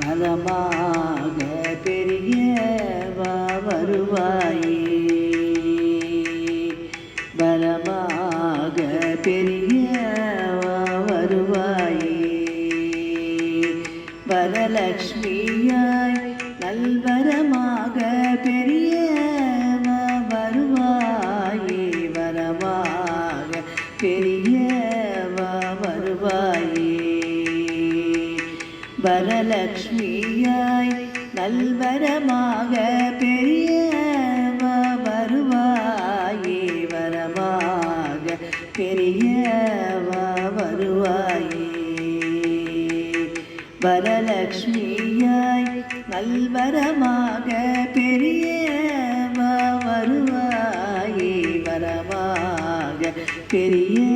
நலமாக பெரியவா வருவாயே. பலமாக பெரிய லக்ஷ்மியாய் நல்வரமாக பெரிய வருவாயே வரமாக பெரிய வருவாயே வரலக்ஷ்மியாய் நல்வரமாக பெரிய வருவாயே வரமாக பெரிய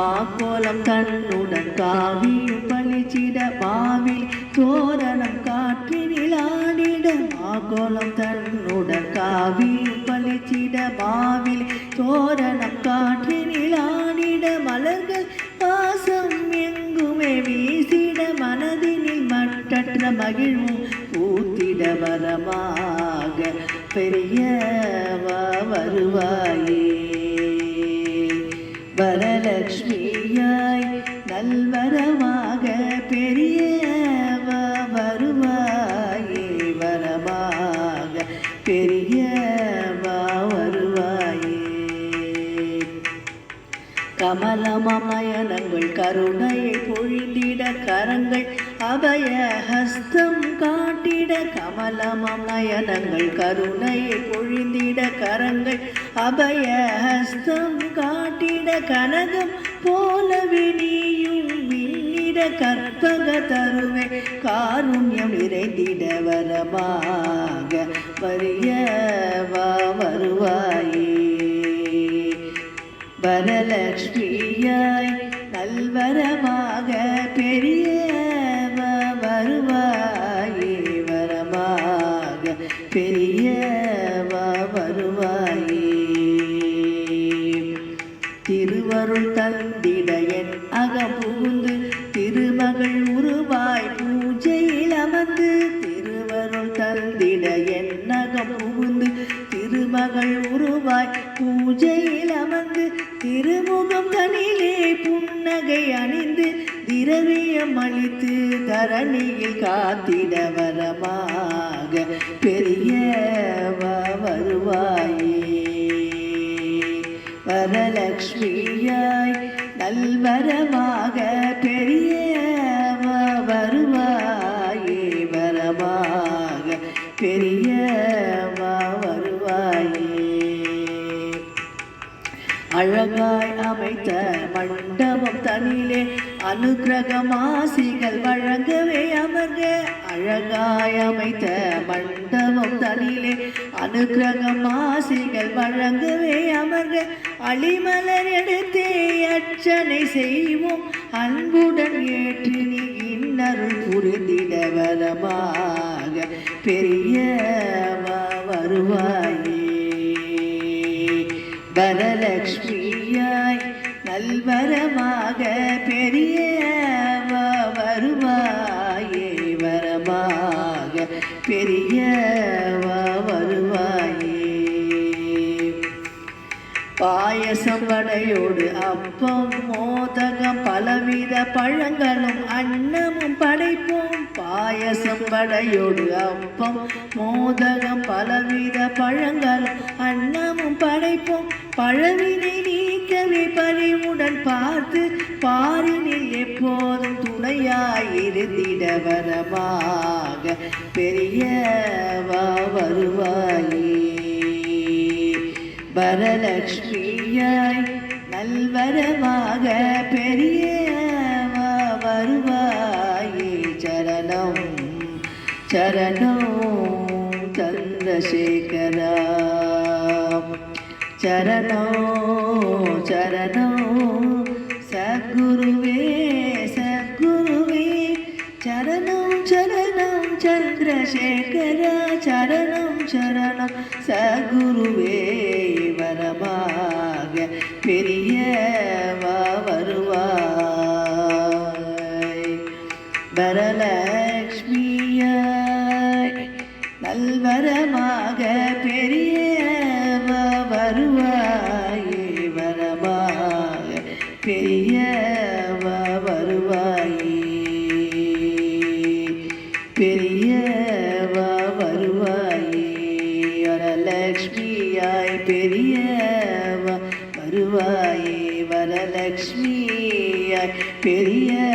மாக்கோலம் தன்னுடன் காவியும் பழிச்சிட மாவில் தோரணம் காற்றினில் ஆடிட மாக்கோலம் தன்னுடன் காவியும் பழிச்சிட மாவில் தோரணம் காற்றினில் ஆடிட மலர்கள் பாசம் எங்குமே வீசிட மனதினில் மட்டற்ற மகிழ்வும் பூத்திட வரமாக பெரியவா வருவாய். கமலமயனங்கள் கருணையை பொழிந்திட கரங்கள் அபய ஹஸ்தம் காட்டிட கமலமயனங்கள் கருணையை பொழிந்திட கரங்கள் அபய ஹஸ்தம் காட்டிட கனகம் போலவே நீயும் விண்ணிட கற்பக தருவே காருண்யம் நிறைந்திட வரமாக வரியவா வருவா திருவருள் தந்திடையன் என் திருமகள் உருவாய் பூஜையில் அமர்ந்து திருவருள் தந்திடையன் என் திருமகள் உருவாய் பூஜையில் அமர்ந்து திருமுகம் தனிலே புன்னகை அணிந்து திரவியம் அளித்து தரணியில் காத்திட வரமாக பெரியவா வருவாய். வரலக்ஷ்மியாய் நல்வரமாக பெரிய வருவாயே வரமாக பெரிய வருவாயே அழகாய் அமைத்த மண்டபம் தனிலே அனுகிரகமாசிகள் வழங்கவே அமர்க. அழகாய் அமைத்த மண்டபம் தனிலே அனுகிரகமாசிகள் வழங்கவே அமர்க. அழிமலர் எடுத்தே அர்ச்சனை செய்வோம். அன்புடன் ஏற்று நீ இன்னருள் புரிந்திட வரமாக பெரியவா வருவாயே. வரலக்ஷ்மியாய் நல்வரமாக பெரியவா வருவாயே. வரமாக பெரியவா கருணையோடு அப்பம் மோதகம் பலவித பழங்களும் அன்னமும் படைப்போம். பாயசம் படையோடு அப்பம் மோதகம் பலவித பழங்களும் அன்னமும் படைப்போம். பழவினை நீக்கவே பறிவுடன் பார்த்து பாரினில் எப்போதும் துணையாயிருந்திட வரமாக பெரியவா வருவாயே. வரலட்சுமியாய் நல்வரமாக பெரியவா வருவாயே சரணம். சரணம் சந்திரசேகரா. சரணம் சரணம். சத்குருவே சத்குருவே. சரணம் சரணம் சந்திரசேகரா. சரணம் சரணம். சகுருவே வரமாக பெரிய வரமாக பெரியவ வருவாயே வரமாக பெரியவ வருவாயே. பெரியவ வருவாயே வரலக்ஷ்மியாய் பெரியவ வருவாயே வரலக்ஷ்மியாய் பெரிய